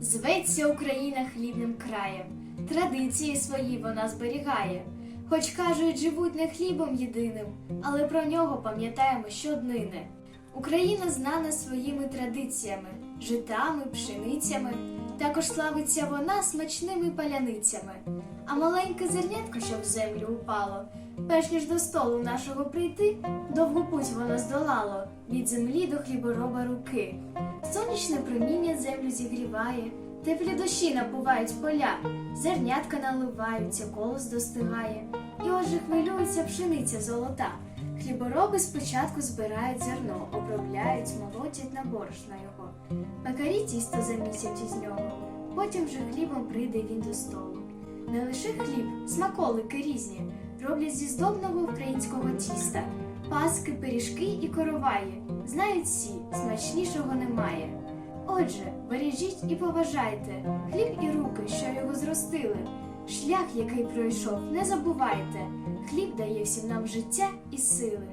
Зветься Україна хлібним краєм, традиції свої вона зберігає. Хоч кажуть, живуть не хлібом єдиним, але про нього пам'ятаємо щоднини. Україна знана своїми традиціями, житами, пшеницями. Також славиться вона смачними паляницями. А маленьке зернятко, що в землю упало, перш ніж до столу нашого прийти, довгу путь воно здолало від землі до хлібороба руки. Сонячне проміння землю зігріває, теплі дощі напувають поля, зернятка наливаються, колос достигає, і отже хвилюється пшениця золота. Хлібороби спочатку збирають зерно, обробляють, молотять на його. Пекарі тісто замісять із нього, потім вже хлібом прийде він до столу. Не лише хліб, смаколики різні роблять зі здобного українського тіста, паски, пиріжки і короваї. Знають всі, смачнішого немає. Отже, бережіть і поважайте хліб і руки, що його зростили. Шлях, який пройшов, не забувайте. Хліб дає всім нам життя і сили.